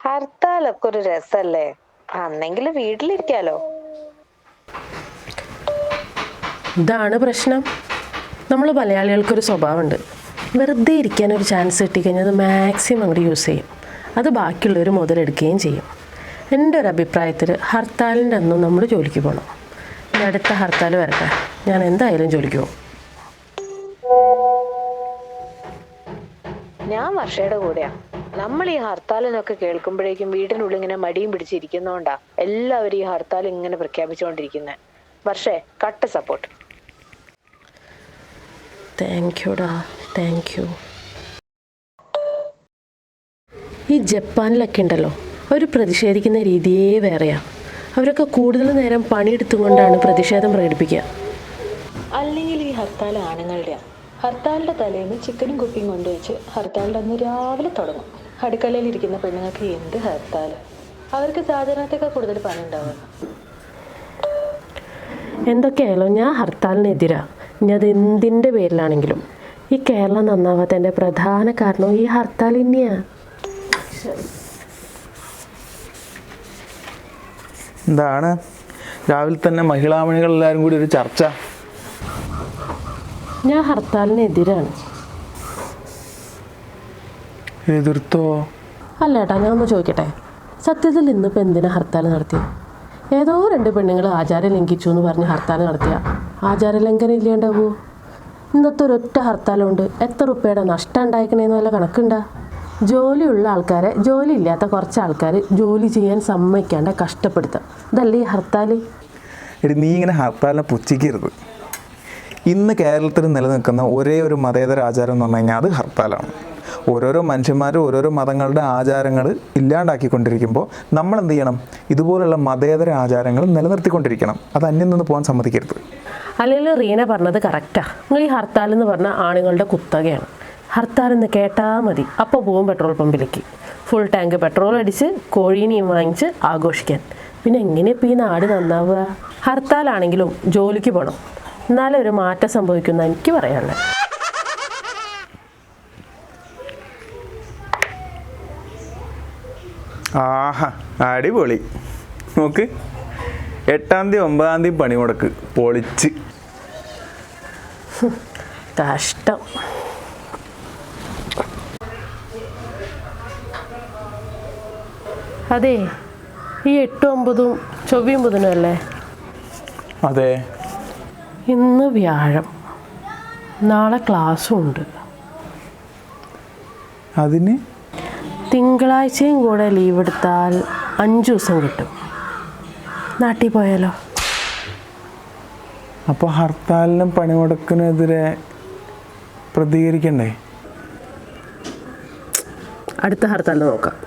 ഹർത്താലൊക്കെ ഒരു രസല്ലേ? അന്നെങ്കിലും വീട്ടിലിരിക്കാലോ. ഇതാണ് പ്രശ്നം. നമ്മൾ മലയാളികൾക്കൊരു സ്വഭാവമുണ്ട്. വെറുതെ ഇരിക്കാൻ ഒരു ചാൻസ് കിട്ടിക്കഴിഞ്ഞാൽ അത് മാക്സിമം അങ്ങോട്ട് യൂസ് ചെയ്യും. അത് ബാക്കിയുള്ളവർ മുതലെടുക്കുകയും ചെയ്യും. എന്റെ ഒരു അഭിപ്രായത്തിൽ ഹർത്താലിന്റെ അന്നും നമ്മൾ ജോലിക്ക് പോകണം അടുത്ത ഹർത്താൽ വരട്ടെ. ഞാൻ എന്തായാലും ജോലിക്ക് പോകും. ഞാൻ വർഷയുടെ കൂടെയാ. നമ്മൾ ഈ ഹർത്താലിനൊക്കെ കേൾക്കുമ്പോഴേക്കും വീടിനുള്ളിൽ ഇങ്ങനെ മടിയും പിടിച്ചിരിക്കുന്നോണ്ടാ എല്ലാവരും ഈ ഹർത്താൽ ഇങ്ങനെ പ്രഖ്യാപിച്ചുകൊണ്ടിരിക്കുന്നത് വർഷേ കട്ട സപ്പോർട്ട്. താങ്ക് യുടാ താങ്ക് യു ഈ ജപ്പാനിലൊക്കെ ഉണ്ടല്ലോ അവർ പ്രതിഷേധിക്കുന്ന രീതിയേ വേറെയാ. അവരൊക്കെ കൂടുതൽ നേരം പണിയെടുത്തുകൊണ്ടാണ് പ്രതിഷേധം പ്രകടിപ്പിക്കുക. അല്ലെങ്കിൽ ഈ ഹർത്താൽ ആണുങ്ങളുടെയാ. ഹർത്താലിന്റെ തലേന്ന് ചിക്കനും കുപ്പിയും കൊണ്ടുവച്ച് ഹർത്താലിന്റെ അന്ന് രാവിലെ തുടങ്ങും. അടുക്കളയിൽ ഇരിക്കുന്ന പെണ്ണുങ്ങൾക്ക് എന്ത് ഹർത്താൽ അവർക്ക് സാധാരണത്തേക്കാൾ കൂടുതൽ പണി ഉണ്ടാവുക എന്തൊക്കെയായാലും ഞാൻ ഹർത്താലിനെതിരാ. ഇനി അത് എന്തിന്റെ പേരിലാണെങ്കിലും. ഈ കേരളം നന്നാവാത്തതിന്റെ പ്രധാന കാരണം ഈ ഹർത്താൽ തന്നെയാണ് എന്താണ്? രാവിലെ തന്നെ മഹിളാമണികൾ എല്ലാവരും കൂടി ഒരു ചർച്ച. ഞാൻ ഹർത്താലിനെതിരാണ്. എതിർത്തോ? അല്ല ഏട്ടാ ഞാൻ ഒന്ന് ചോദിക്കട്ടെ? സത്യത്തിൽ ഇന്നിപ്പോൾ എന്തിനാ ഹർത്താൽ നടത്തി ഏതോ രണ്ട് പെണ്ണുങ്ങൾ ആചാരം ലംഘിച്ചു എന്ന് പറഞ്ഞ് ഹർത്താൽ നടത്തിയ. ആചാര ലംഘനം ഇല്ലാണ്ടാവൂ? ഇന്നത്തെ ഒരൊറ്റ ഹർത്താലുണ്ട്. എത്ര റുപ്പയുടെ നഷ്ടം ഉണ്ടായിക്കണേന്ന് വല്ല കണക്കുണ്ടാ? ജോലിയുള്ള ആൾക്കാരെ ജോലി ഇല്ലാത്ത കുറച്ച് ആൾക്കാർ ജോലി ചെയ്യാൻ സമ്മതിക്കാണ്ട് കഷ്ടപ്പെടുത്തുക ഇതല്ലേ ഈ ഹർത്താൽ നീ ഇങ്ങനെ ഹർത്താലിനെ പുച്ഛിക്കരുത്. ഇന്ന് കേരളത്തിൽ നിലനിൽക്കുന്ന ഒരേ ഒരു മതേതര ആചാരം എന്ന് പറഞ്ഞു കഴിഞ്ഞാൽ അത് ഹർത്താലാണ്. ഓരോരോ മനുഷ്യന്മാരും ഓരോരോ മതങ്ങളുടെ ആചാരങ്ങൾ ഇല്ലാണ്ടാക്കിക്കൊണ്ടിരിക്കുമ്പോൾ നമ്മൾ എന്ത് ചെയ്യണം? ഇതുപോലുള്ള മതേതര ആചാരങ്ങൾ നിലനിർത്തിക്കൊണ്ടിരിക്കണം. അത് അന്യം നിന്ന് പോകാൻ സമ്മതിക്കരുത്. അല്ലെങ്കിൽ റീന പറഞ്ഞത് കറക്റ്റാ നിങ്ങൾ ഈ ഹർത്താൽ എന്ന് പറഞ്ഞാൽ ആണുങ്ങളുടെ കുത്തകയാണ്. ഹർത്താൽ എന്ന് കേട്ടാൽ മതി. അപ്പോൾ പോകും പെട്രോൾ പമ്പിലേക്ക് ഫുൾ ടാങ്ക് പെട്രോൾ അടിച്ച് കോഴീനെയും വാങ്ങിച്ച് ആഘോഷിക്കാൻ. പിന്നെ എങ്ങനെ ഈ നാട് നന്നാവുക? ഹർത്താലാണെങ്കിലും ജോലിക്ക് പോകണം എന്നാലേ ഒരു മാറ്റം സംഭവിക്കുന്ന എനിക്ക് പറയാനുള്ളത്. ആഹാ അടിപൊളി. നോക്ക്. എട്ടാം തീയതി ഒമ്പതാം തീയതി പണി മുടക്ക്. പൊളിച്ച്. കഷ്ടം. അതെ ഈ എട്ടും ഒമ്പതും ചൊവ്വയും ബുധനും അല്ലേ? അതെ. ഇന്ന് വ്യാഴം. നാളെ ക്ലാസ്സും ഉണ്ട്. അതിന്? തിങ്കളാഴ്ചയും കൂടെ ലീവ് എടുത്താൽ അഞ്ച് ദിവസം കിട്ടും. നാട്ടിൽ പോയാലോ? അപ്പോൾ ഹർത്താലിനും പണിമുടക്കിനെതിരെ പ്രതികരിക്കണ്ടേ? അടുത്ത ഹർത്താൽ നോക്കാം.